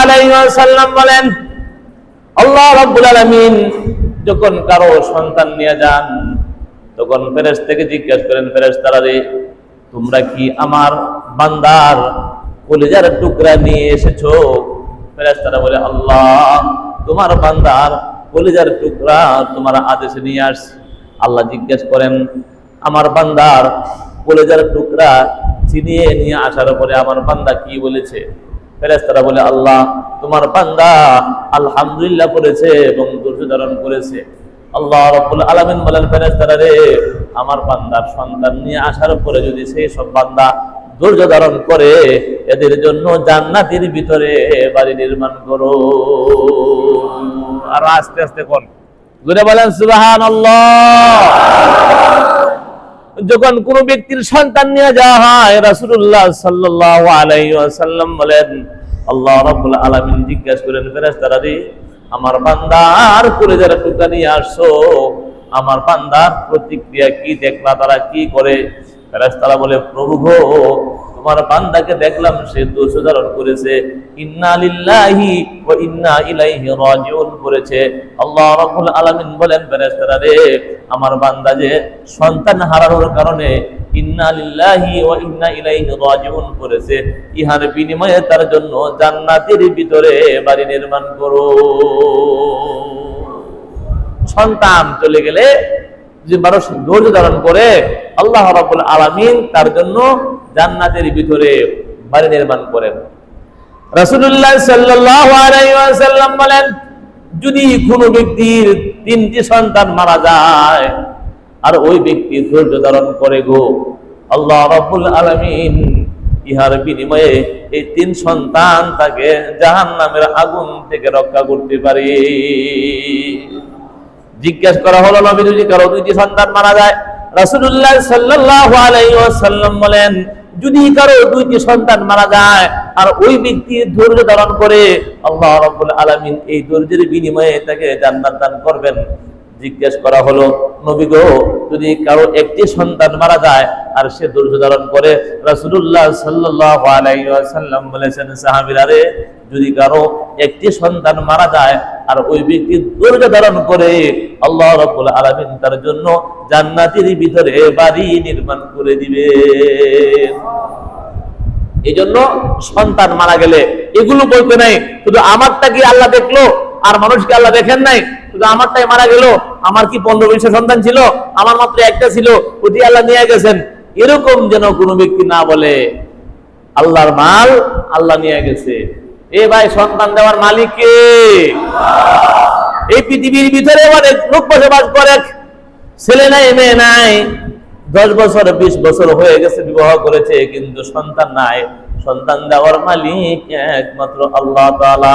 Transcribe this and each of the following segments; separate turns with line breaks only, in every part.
আলাইহি ওয়াসাল্লাম বলেন, আল্লাহ রাব্বুল আলামিন যখন কারও সন্তান নিয়ে যান, তখন ফেরেশ থেকে জিজ্ঞেস করেন, ফেরেশতারা রে, তোমরা কি আমার বান্দার কলিজার টুকরা নিয়ে এসেছ? ফেরেশতারা বলে, আল্লাহ, তোমার বান্দার কলিজার টুকরা তোমার আদেশে নিয়ে আসছি। আল্লাহ জিজ্ঞেস করেন, আমার বান্দার কলেজার টুকরা চিনিয়ে নিয়ে আসার পরে আমার বান্দা কি বলেছে? ফেরেস্তারা বলে, আল্লাহ, তোমার বান্দা আলহামদুলিল্লাহ করেছে এবং ধৈর্য ধারণ করেছে। আল্লাহ রব্বুল আলামিন বলেন ফেরেস্তারা রে, আমার বান্দার সন্তান নিয়ে আসার পরে যদি সেই সব বান্দা ধৈর্য ধারণ করে, এদের জন্য জান্নাতের ভিতরে বাড়ি নির্মাণ করো। আর আস্তে আস্তে কোন। জুড়ে বলেন সুবাহান যখন কোন ব্যক্তির সন্তান নিয়ে যাওয়া হয় রাসুল্লাহ সাল্লাম বলেন, আল্লাহ রবুল আলামিন জিজ্ঞাসা করেন ফেরেশতারা রে আমার বান্দার কলেজার টুকা নিয়ে আসছো? আমার বান্দার প্রতিক্রিয়া কি? দেখলা তারা কি করে? ফেরেশতারা বলে, প্রভু তোমার বান্দাকে দেখলাম, সে দোষ ধারণ করেছে। রাজিউন করেছে। আল্লাহ আলামিন বলেন, ফেরেশতারা রে, আমার বান্দা যে সন্তান হারানোর কারণে ইন্না করেছে, ইহার বিনিময়ে তার জন্য জান্নাতের ভিতরে বাড়ি নির্মাণ করো। সন্তান চলে গেলে যে মানুষ ধারণ করে, আল্লাহ রাব্বুল আলামিন তার জন্য জান্নাতের ভিতরে বাড়ি নির্মাণ করেন। রাসূলুল্লাহ সাল্লাল্লাহু বলেন, যদি কোনো ব্যক্তির তিনটি সন্তান মারা যায়, আর ওই ব্যক্তি ধৈর্য ধারণ করে গো, আল্লাহ রাব্বুল আলামিন ইহার বিনিময়ে এই তিন সন্তান তাকে জাহান্নামের আগুন থেকে রক্ষা করতে পারে। জিজ্ঞাসা করা হলো নবী যদি কারও দুইটি সন্তান মারা যায়? রাসূলুল্লাহ সাল্লাল্লাহু আলাইহি ওয়াসাল্লাম বলেন যদি কারও দুইটি সন্তান মারা যায়, আর ওই ব্যক্তি ধৈর্য ধারণ করে, আল্লাহ আলামিন এই ধৈর্যের বিনিময়ে তাকে জান্নাত দান করবেন। জিজ্ঞেস করা হলো, নবী গো, যদি কারও একটি সন্তান মারা যায় আর সে ধৈর্য ধারণ করে, রাসূলুল্লাহ সাল্লাল্লাহু আলাইহি বলেছেন, সাহাবীরা রে, যদি কারও একটি সন্তান মারা যায় আর ওই ব্যক্তি ধৈর্য ধারণ করে, আল্লাহ রাব্বুল আলামিন তার জন্য জান্নাতের ভিতরে বাড়ি নির্মাণ করে দিবে। এই জন্য সন্তান মারা গেলে এগুলো বলতে নাই, শুধু আমারটা কি আল্লাহ দেখল, আর মানুষকে আল্লাহ দেখেন নাই? শুধু আমারটাই মারা গেল, আমার কি পনেরো বিশটা সন্তান ছিল? আমার মাত্র একটা ছিল, ওটি আল্লাহ নিয়ে গেছেন। এরকম যেন কোনো ব্যক্তি না বলে, আল্লাহর মাল আল্লাহ নিয়ে গেছে। এ ভাই, সন্তান দেওয়ার মালিক এই পৃথিবীর ভিতরে অনেক লোক বসবাস করে। ছেলে নাই, মেয়ে নাই। দশ বছর, বিশ বছর হয়ে গেছে, বিবাহ করেছে, কিন্তু সন্তান নাই। সন্তান দেওয়ার মালিক একমাত্র আল্লাহ তাআলা।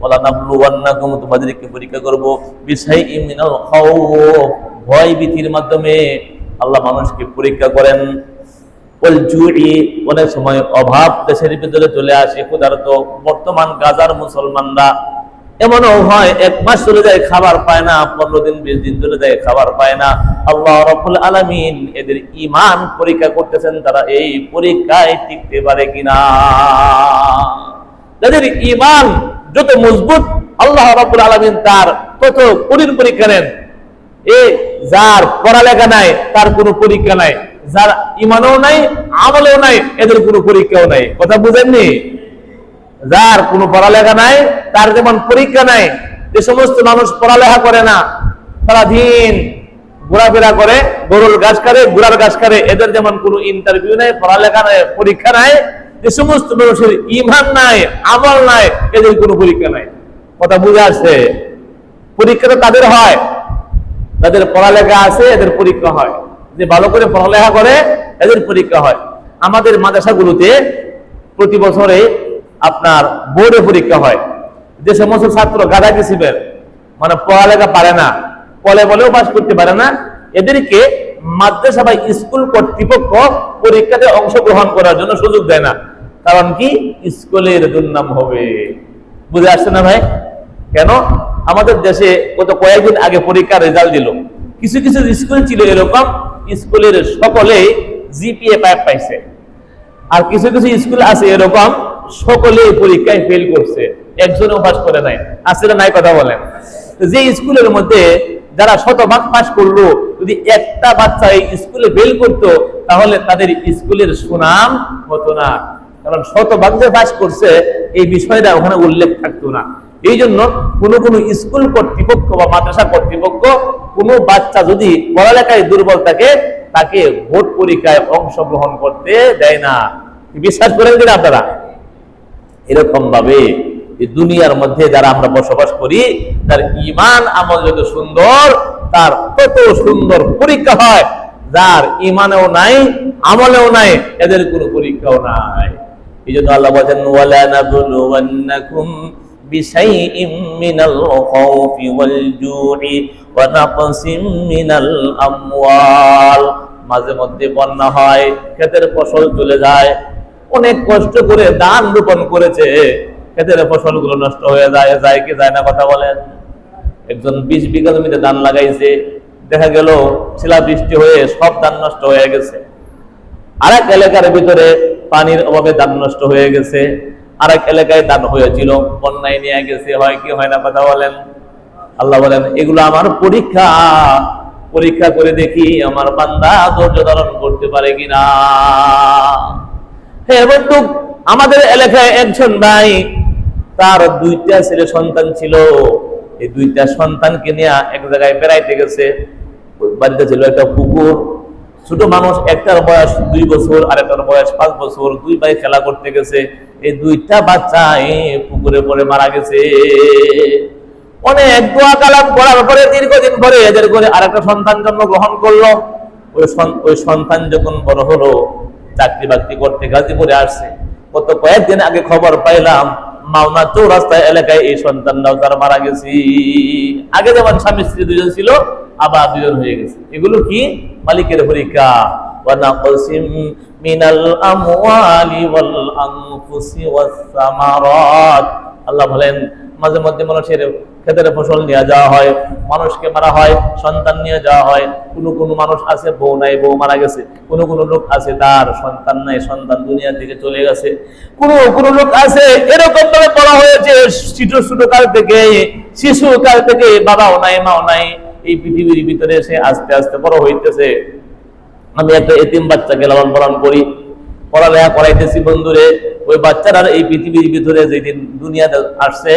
ওয়ালা নাবলুওয়ান্নাকুম তোমাদেরকে পরীক্ষা করব। বিশাইইম মিনাল খাউফ, ভয় ভীতির মাধ্যমে আল্লাহ মানুষকে পরীক্ষা করেন। ওল জুড়ি অনেক সময় অভাব দেশের ভিতরে চলে আসে, ক্ষুধার্ত। বর্তমান গাজার মুসলমানরা এমনও হয়, এক মাস চলে যায়, খাবার পায় না, পনেরো দিন, বিশ দিন চলে যায়, খাবার পায় না। আল্লাহ রফুল আলমিন এদের ইমান পরীক্ষা করতেছেন, তারা এই পরীক্ষায় টিকতে পারে কিনা। যাদের ইমান যত মজবুত আল্লাহ রবুল আলমিন তার তত কঠিন পরীক্ষা নেন। এ যার পড়ালেখা নাই, তার কোনো পরীক্ষা নাই। যার ইমানও নাই, আমলেও নাই, এদের কোনো পরীক্ষাও নাই। কথা বুঝেননি? যার কোনো পড়ালেখা নাই, তার যেমন পরীক্ষা নাই, যে সমস্ত মানুষ পড়ালেখা করে না সারাদিন ঘোরাফেরা করে, গরুর গাছ কারে গুড়ার গাছ কারে এদের যেমন কোনো ইন্টারভিউ নাই, পড়ালেখা নাই, পরীক্ষা নাই যে সমস্ত মানুষের ইমান নাই, আমল নাই, এদের কোনো পরীক্ষা নাই। কথা বুঝে আসছে? পরীক্ষা তো তাদের হয়। তাদের পড়ালেখা আছে, এদের পরীক্ষা হয়। যে ভালো করে পড়ালেখা করে, এদের পরীক্ষা হয়। আমাদের মাদ্রাসাগুলোতে প্রতি বছরে আপনার বোর্ডে পরীক্ষা হয়। যে সমস্ত ছাত্র গাদা কিসিমের মানে পড়ালেখা পারে না কলে বলেও পাস করতে পারে না, এদেরকে মাদ্রাসা বা স্কুল কর্তৃপক্ষ পরীক্ষাতে অংশগ্রহণ করার জন্য সুযোগ দেয় না। কারণ কি? স্কুলের দুর্নাম হবে। বুঝে আসছে না ভাই? কেন? আমাদের দেশে গত কয়েকদিন আগে পরীক্ষার রেজাল্ট দিল। কিছু কিছু স্কুল ছিল এরকম, স্কুলের সকলে জিপিএ পাইপ পাইছে। আর কিছু কিছু স্কুল আছে এরকম, সকলে পরীক্ষায় ফেল করছে। একজনও পাস করে নাই। আসলে নাই কথা বলেন? যে স্কুলের মধ্যে যারা শতভাগ পাস করল, যদি একটা বাচ্চা এই স্কুলে ফেল করতো, তাহলে তাদের স্কুলের সুনাম হতো না। কারণ শতভাগ যে পাস করছে, এই বিষয়টা ওখানে উল্লেখ থাকতো না। এই জন্য কোন কোন স্কুল কর্তৃপক্ষ বা মাদ্রাসা কর্তৃপক্ষ কোনো বাচ্চা যদি পড়ালেখায় দুর্বল থাকে, তাকে ভোট পরীক্ষায় অংশগ্রহণ করতে দেয় না। বিশ্বাস করেন কিনা আপনারা? এরকম ভাবে এই দুনিয়ার মধ্যে যারা আমরা বসবাস করি তার ইমান আমল যত সুন্দর তার তত সুন্দর পরীক্ষা হয় যার ইমানেও নাই আমলেও নাই এদের কোনো পরীক্ষাও নাই এই জন্য আল্লাহ বলেন ওয়ালা নাবলুওয়ান্নাকুম بشيء من الخوف والجوع ونقص من الأموال মাঝে মধ্যে বন্যা হয় ক্ষেতের ফসল চলে যায় অনেক কষ্ট করে ধান রোপণ করেছে ক্ষেতের ফসলগুলো নষ্ট হয়ে যায় যায় কি যায় না কথা বলেন। একজন বিশ বিঘা জমিতে ধান লাগাইছে, দেখা গেল শিলা বৃষ্টি হয়ে সব ধান নষ্ট হয়ে গেছে। আরেক এলাকার ভিতরে পানির অভাবে ধান নষ্ট হয়ে গেছে, আরেক এলাকায় ধান হয়েছিল, বন্যায় নিয়ে গেছে, হয় কি হয় না কথা বলেন? আল্লাহ বলেন, এগুলো আমার পরীক্ষা পরীক্ষা করে দেখি আমার বান্দা ধৈর্য ধারণ করতে পারে কিনা? হ্যাঁ বন্ধু আমাদের এলাকায় একজন ভাই তার দুইটা ছেলে সন্তান ছিল। এই দুইটা সন্তানকে নিয়ে এক জায়গায় বেড়াইতে গেছে। বাড়িতে ছিল একটা পুকুর। ছোট মানুষ, একটার বয়স দুই বছর, আর একটার বয়স পাঁচ বছর। দুই ভাই খেলা করতে গেছে। এই দুইটা বাচ্চা পুকুরে পড়ে মারা গেছে। অনেক দোয়া কালাম করার পরে দীর্ঘদিন পরে এদের করে আরেকটা সন্তান জন্ম গ্রহণ করল। ওই ওই সন্তান যখন বড় হলো চাকরি বাকরি করতে গাজীপুরে আসছে। গত কয়েকদিন আগে খবর পাইলাম মাওনা চৌরাস্তা এলাকায় এই সন্তানরাও তার মারা গেছি। আগে যেমন স্বামী স্ত্রী দুজন ছিল, আবার দুজন হয়ে গেছে। এগুলো কি? মালিকের পরীক্ষা। আল্লাহ বলেন, মাঝে মধ্যে মানুষের ক্ষেতের ফসল নিয়ে যাওয়া হয়। মানুষকে মারা হয়, সন্তান নিয়ে যাওয়া হয়। কোনো কোনো মানুষ আছে, বউ নাই, বউ মারা গেছে। কোনো কোনো লোক আছে, তার সন্তান নাই, সন্তান দুনিয়ার দিকে চলে গেছে। কোনো কোনো লোক আছে, এরকম ভাবে বলা হয়েছে ছোট ছোট কাল থেকে শিশু কাল থেকে বাবাও নাই, মাও নাই, এই পৃথিবীর ভিতরে সে আস্তে আস্তে বড় হইতেছে। আমি একটা এতিম বাচ্চাকে লালন পালন করি, পড়ালেখা করাইতেছি বন্ধুরে। ওই বাচ্চাটার এই পৃথিবীর ভিতরে যেদিন দুনিয়াতে আসছে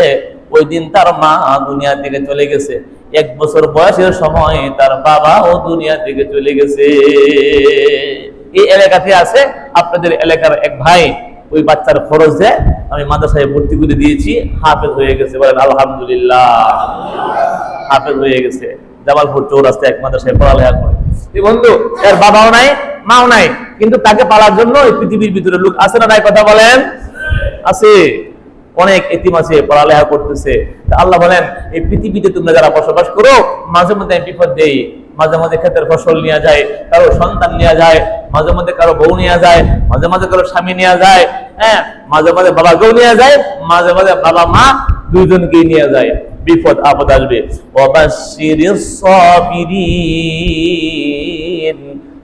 ওই দিন তার মা দুনিয়া থেকে চলে গেছে। এক বছর বয়সের সময় তার বাবা ও দুনিয়া থেকে চলে গেছে। এই এলাকাতে আছে আপনাদের এলাকার এক ভাই, ওই বাচ্চার খরচ দেয় আমি মাদ্রাসায় ভর্তি করে দিয়েছি, হাফেজ হয়ে গেছে। বলেন, আলহামদুলিল্লাহ, হাফেজ হয়ে গেছে। জামালপুর চৌরাস্তায় এক মাদ্রাসায় পড়ালেখা করে। বন্ধু, এর বাবাও নাই, মাও নাই, কিন্তু তাকে পালার জন্য পৃথিবীর ভিতরে লোক আছে না নাই, কথা বলেন? আছে। অনেক এতিম আছে, পড়ালেখা করতেছে। আল্লাহ বলেন, এই পৃথিবীতে তোমরা যারা বসবাস করো, মাঝে মধ্যে আমি বিপদ দেই। মাঝে মাঝে ক্ষেতের ফসল নিয়ে যায়, কারও সন্তান নিয়ে যায়, মাঝে মধ্যে কারও বউ নিয়ে যায়, মাঝে মাঝে কারও স্বামী নিয়ে যায় হ্যাঁ মাঝে মাঝে বাবা কেউ নিয়ে যায়, মাঝে মাঝে বাবা মা দুইজনকেই নিয়ে যায়। বিপদ, আপদ আসবে।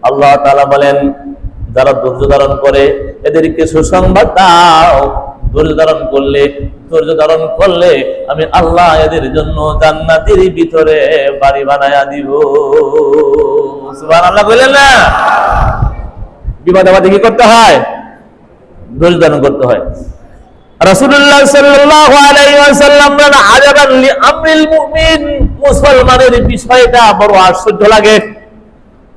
আল্লাহ তাআলা বলেন, যারা ধৈর্য ধারণ করে, এদেরকে সুসংবাদ দাও। ধৈর্য ধারণ করলে ধৈর্য ধারণ করলে আমি আল্লাহ এদের জন্য জান্নাতের ভিতরে বাড়ি বানায়া দিব। সুবহানাল্লাহ বললেন না। আমাদের কি করতে হয়? ধৈর্য ধারণ করতে হয়। রাসূলুল্লাহ সাল্লাল্লাহু আলাইহি ওয়াসাল্লাম বলেন আজাবান লিআমরিল মুমিন। মুসলমানের বিষয়টা বড় আশ্চর্য লাগে।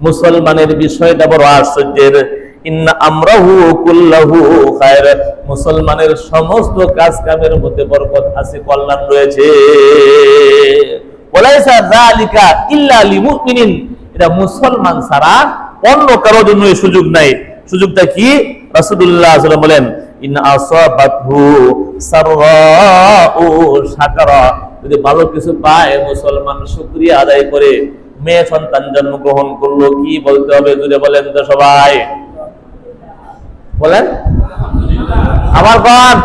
মুসলমানের বিষয়টা বড় আশ্চর্যের। মুসলমানের সমস্ত কাজ কামের মধ্যে বরকত আছে, কল্যাণ রয়েছে। এটা মুসলমান অন্য কারোর জন্য সুযোগ নাই। সুযোগটা কি? ওয়াসাল্লাম বলেন ভালো কিছু পায়, মুসলমান শুকরিয়া আদায় করে, মেয়ে সন্তান জন্মগ্রহণ করল, কি বলতে হবে? বলেন তো সবাই। বলেন? আবার কন?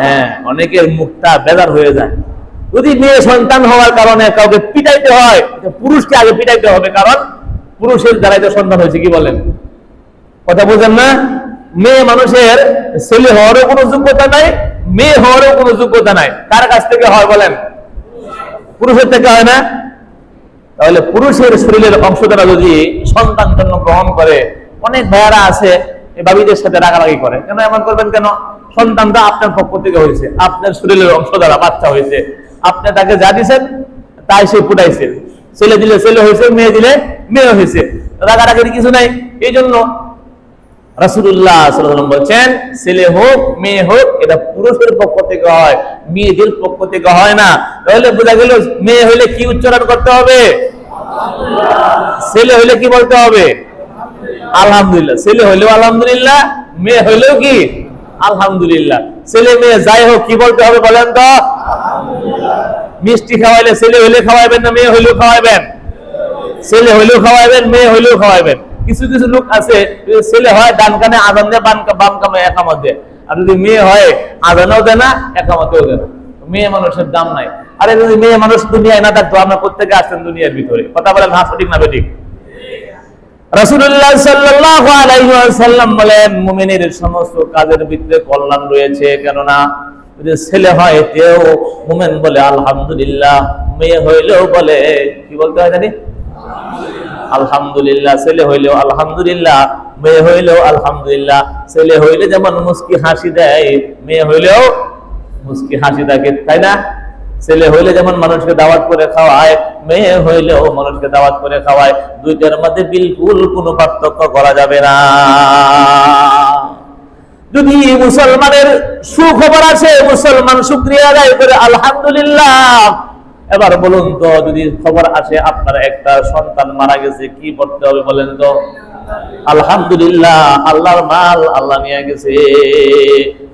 হ্যাঁ অনেকের মুখটা বেদার হয়ে যায়। যদি মেয়ে সন্তান হওয়ার কারণে কাউকে পিটাইতে হয় পুরুষকে আগে পিটাইতে হবে, কারণ পুরুষের দ্বারাই তো সন্তান হয়েছে, কি বলেন? কথা বুঝেন না? মেয়ে মানুষের ছেলে হওয়ারও কোনো যোগ্যতা নাই, মেয়ে হওয়ারও কোনো যোগ্যতা নাই। কার কাছ থেকে হয় বলেন? পুরুষের থেকে হয় না? তাহলে পুরুষের শরীরের অংশ দ্বারা যদি সন্তান জন্ম গ্রহণ করে অনেক ভাইয়ারা আছে বাবিদের সাথে রাগারাগি করে। কেন এমন করবেন কেন? সন্তানটা আপনার পক্ষ থেকে হয়েছে, আপনার শরীরের অংশ দ্বারা বাচ্চা হয়েছে। আপনি তাকে যা দিয়েছেন তাই সে ফুটাইছে ছেলে দিলে ছেলে হয়েছে, মেয়ে দিলে মেয়ে হয়েছে। রাগারাগির কিছু নাই। এই জন্য রাসুল্লাহ বলছেন, ছেলে হোক, মেয়ে হোক, এটা পুরুষের পক্ষ থেকে হয়, মেয়েদের পক্ষ থেকে হয় না। তাহলে বোঝা গেল, মেয়ে হইলে কি উচ্চারণ করতে হবে? ছেলে হইলে কি বলতে হবে? আলহামদুলিল্লাহ। ছেলে হইলেও আলহামদুলিল্লাহ, মেয়ে হইলেও কি? আলহামদুলিল্লাহ। ছেলে মেয়ে যাই হোক, কি বলতে হবে বলেন তো? মিষ্টি খাওয়াইলে ছেলে হইলে খাওয়াইবেন না মেয়ে হইলেও খাওয়াইবেন? ছেলে হইলেও খাওয়াইবেন, মেয়ে হইলেও খাওয়াইবেন। কিছু কিছু লোক আছে, ছেলে হয় ডান কানে আদান দেয় বাম বাম কামে একামত দেয়। আর যদি মেয়ে হয় আদানও দেয় না, একামতেও দেয় না। মেয়ে মানুষের দাম নাই। আরে যদি মেয়ে মানুষ দুনিয়ায় না থাকতো, আমরা প্রত্যেকে আসতেন দুনিয়ার ভিতরে। কথা বলেন না সঠিক না বেঠিক? রাসূলুল্লাহ সাল্লাল্লাহু আলাইহি ওয়াসাল্লাম বলেন, মুমিনের সমস্ত কাজের কল্যাণ রয়েছে, কেননা যদি ছেলে হয় বলে আলহামদুলিল্লাহ, মেয়ে হইলেও বলে, কি বলতে জানি? আলহামদুলিল্লাহ, ছেলে হইলেও আলহামদুলিল্লাহ, মেয়ে হইলেও ছেলে হইলে যেমন মুস্কি হাসি দেয়, মেয়ে হইলেও মুস্কি হাসি থাকে, তাই না? ছেলে হইলে যেমন মানুষকে দাওয়াত করে খাওয়ায়, মেয়ে হইলেও মানুষকে দাওয়াত করে খাওয়ায়, দুইটার মধ্যে বিলকুল কোনো পার্থক্য করা যাবে না। যদি মুসলমানের সুখবর আছে, মুসলমান শুক্রিয়া আদায় করে, আলহামদুলিল্লাহ। এবার বলুন তো, যদি খবর আসে, আপনার একটা সন্তান মারা গেছে, কি করতে হবে বলেন তো? আলহামদুলিল্লাহ, আল্লাহর মাল আল্লাহ নিয়ে গেছে।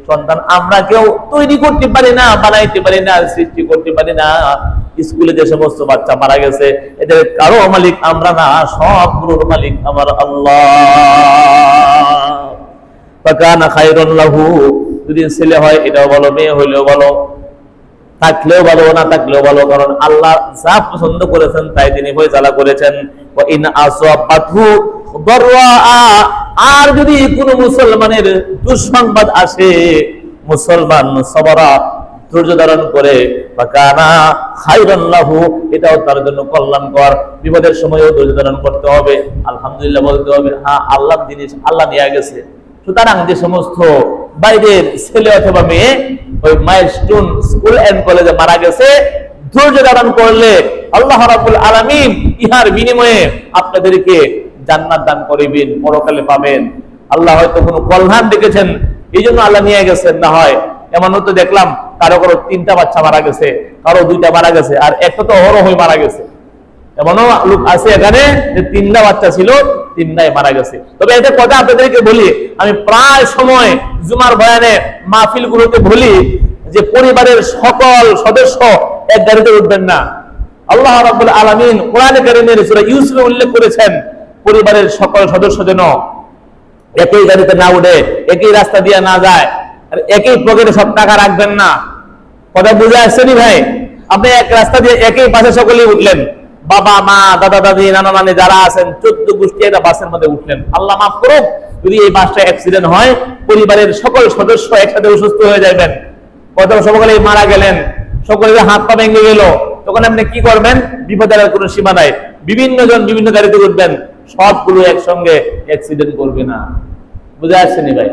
সন্তান। আমরা কেউ তৈরি করতে পারি না, বানাইতে পারি না, সৃষ্টি করতে পারি না। স্কুলে যে সমস্ত বাচ্চা মারা গেছে, এদের কারও মালিক আমরা না, সব গুরুর মালিক আমার আল্লাহ। যদি ছেলে হয়, এটাও বলো, মেয়ে হইলেও বলো। থাকলেও ভালো, না থাকলেও ভালো, কারণ আল্লাহ যা পছন্দ করেছেন তাই তিনি ফয়সালা করেছেন। আর যদি কোন মুসলমানের দুঃসংবাদ আসে, মুসলমান সবরা ধৈর্য ধারণ করে এটাও তার জন্য কল্যাণকর। বিপদের সময়ও ধৈর্য ধারণ করতে হবে, আলহামদুলিল্লাহ বলতে হবে হ্যাঁ আল্লাহ জিনিস আল্লাহ নিয়ে গেছে। সুতরাং যে সমস্ত বাইরের ছেলে অথবা মেয়ে ওই মাইলস্টোন স্কুল এন্ড কলেজে মারা গেছে। ধৈর্য ধারণ করলে আল্লাহ রাব্বুল আলামিন ইহার বিনিময়ে আপনাদেরকে জান্নাত দান করিবেন, পরকালে পাবেন। আল্লাহ হয়তো কোনো কল্যাণ দেখেছেন এই জন্য আল্লাহ নিয়ে গেছেন। না হয় এমনও তো দেখলাম কারও কারও তিনটা বাচ্চা মারা গেছে, কারও দুইটা মারা গেছে, আর একটা তো অহরহ হয়ে মারা গেছে। এমনও লোক আছে এখানে যে তিনটা বাচ্চা ছিল তিনটাই মারা গেছে। তবে এটা কথা আপনাদেরকে বলি, আমি প্রায় সময় জুমার বয়ানে মাহফিল গুলোতে বলি যে পরিবারের সকল সদস্য এক গাড়িতে উঠবেন না। আল্লাহ রাব্বুল আলামিন কোরআনে কারীমের সূরা ইউসুফে উল্লেখ করেছেন, পরিবারের সকল সদস্য যেন একই গাড়িতে না উঠে, একই রাস্তা দিয়ে না যায়, আর একই পকেটে সব টাকা রাখবেন না। কথা বুঝে আসছে নি ভাই? আপনি এক রাস্তা দিয়ে একই পাশে সকলেই উঠলেন। বাবা, মা, দাদা, দাদি, নানা, নানি যারা আছেন, চোদ্দ গোষ্ঠী একটা বাসের মধ্যে উঠলেন। আল্লাহ মাফ করুক যদি এই বাসটা অ্যাক্সিডেন্ট হয়, পরিবারের সকল সদস্য একসাথে অসুস্থ হয়ে যাবেন কত সকলে মারা গেলেন, সকলের হাত পা ভেঙে গেল। তখন আপনি কি করবেন? বিপদের কোনো সীমা নাই। বিভিন্ন জন বিভিন্ন গাড়িতে উঠবেন, সবগুলো একসঙ্গে অ্যাক্সিডেন্ট করবে না। বুঝে আসছেন ভাই?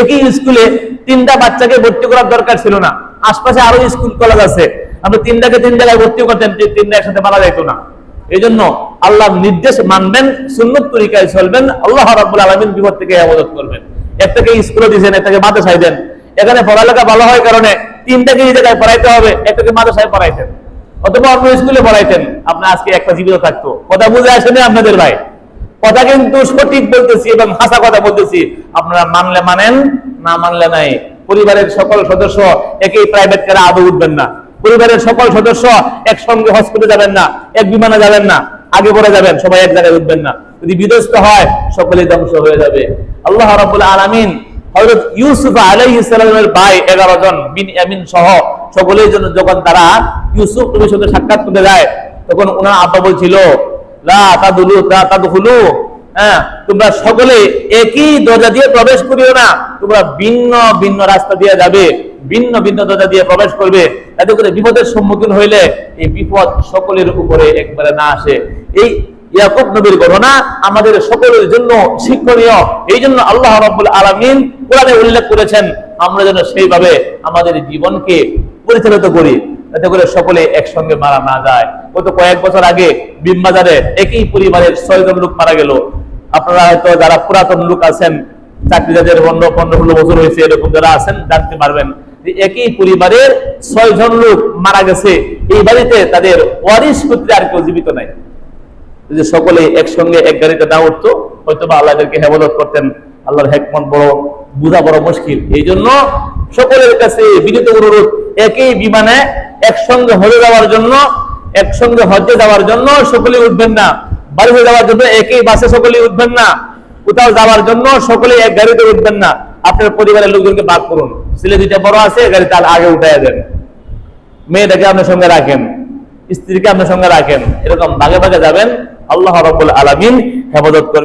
একই স্কুলে তিনটা বাচ্চাকে ভর্তি করার দরকার ছিল না। আশপাশে আরও স্কুল, কলেজ আছে। আপনি তিনটাকে তিন জায়গায় ভর্তি করতেন, তিনটা একসাথে মারা যাইতো না। এই জন্য আল্লাহর নির্দেশ মানবেন, সুন্নত তরিকায় চলবেন, আল্লাহ রাব্বুল আলামিন বিপদ থেকে হেফাজত করবেন। একটাকে স্কুলে দিয়েছেন একটাকে মাদ্রাসায় দেন। এখানে পড়ালেখা ভালো হয় কারণে তিনটাকে এই জায়গায় পড়াইতে হবে একটাকে মাদ্রাসায় পড়াইতেন। অথবা অন্য স্কুলে পড়াইতেন, আপনার আজকে একটা জীবিত থাকতো। কথা বুঝে আসেনি আপনাদের ভাই? কথা কিন্তু সঠিক বলতেছি এবং হাসা কথা বলতেছি। আপনারা মানলে মানেন, না মানলে নাই। পরিবারের সকল সদস্য একই প্রাইভেট কারে আদৌ উঠবেন না। পরিবারের সকল সদস্য একসঙ্গে হসপিটালে যাবেন না, এক বিমানে যাবেন না, আগে পরে যাবেন, সবাই এক জায়গায় উঠবেন না। যদি বিধ্বস্ত হয় সকলে ধ্বংস হয়ে যাবে। আল্লাহ রাব্বুল আলামিন হযরত ইউসুফ আলাইহিস সালামের ভাই 11 জন বিন ইয়ামিন সহ সকলের জন্য যখন তারা ইউসুফ নবীর সাক্ষাৎ করতে যায়, তখন ওনার আব্বা বলছিল, লা তাদুলু তা তাদখুলু। হ্যাঁ তোমরা সকলে একই দরজা দিয়ে প্রবেশ করিও না। তোমরা ভিন্ন ভিন্ন রাস্তা দিয়ে যাবে, ভিন্ন ভিন্ন দরজা দিয়ে প্রবেশ করবে। এতে করে বিপদের সম্মুখীন হইলে এই বিপদ সকলের উপরে একবারে না আসে। এই ইয়াকুব নবীর ঘটনা আমাদের সকলের জন্য শিক্ষণীয়। এই জন্য আল্লাহ আলামিন কোরআনে উল্লেখ করেছেন, আমরা যেন সেইভাবে আমাদের জীবনকে পরিচালিত করি। যাতে করে সকলে একসঙ্গে মারা না যায়। গত কয়েক বছর আগে বিমবাজারে একই পরিবারের ছয়জন লোক মারা গেল। আপনারা হয়তো যারা পুরাতন লোক আছেন চাকরি যাদের পনেরো পনেরো ষোলো বছর হয়েছে, এরকম যারা আছেন, জানতে পারবেন একই পরিবারের ছয়জন লোক মারা গেছে। এই বাড়িতে তাদের ওয়ারিশ পুত্রে আর কেউ জীবিত নাই। যদি সকলে একসঙ্গে এক গাড়িতে না উঠতো হয়তো বা আল্লাহদেরকে হেফাজত করতেন। আল্লাহর হেকমত বড়, বুঝা বড় মুশকিল। এই জন্য সকলের কাছে বিনীত অনুরোধ, একই বিমানে একসঙ্গে হজে যাওয়ার জন্য, একসঙ্গে হজে যাওয়ার জন্য সকলে উঠবেন না। বাড়িতে যাওয়ার জন্য একই বাসে সকলেই উঠবেন না। কোথাও যাওয়ার জন্য সকলেই এক গাড়িতে উঠবেন না। আপনার পরিবারের লোকজনকে বাদ করুন ছেলে দুইটা বড় আছে গাড়ি তার আগে উঠাই দেন। মেয়েটাকে আপনার সঙ্গে রাখেন। স্ত্রীকে আপনার সঙ্গে রাখেন। এরকম ভাগে ভাগে যাবেন। আল্লাহ রবুল আলমিন হেফাজত করবেন।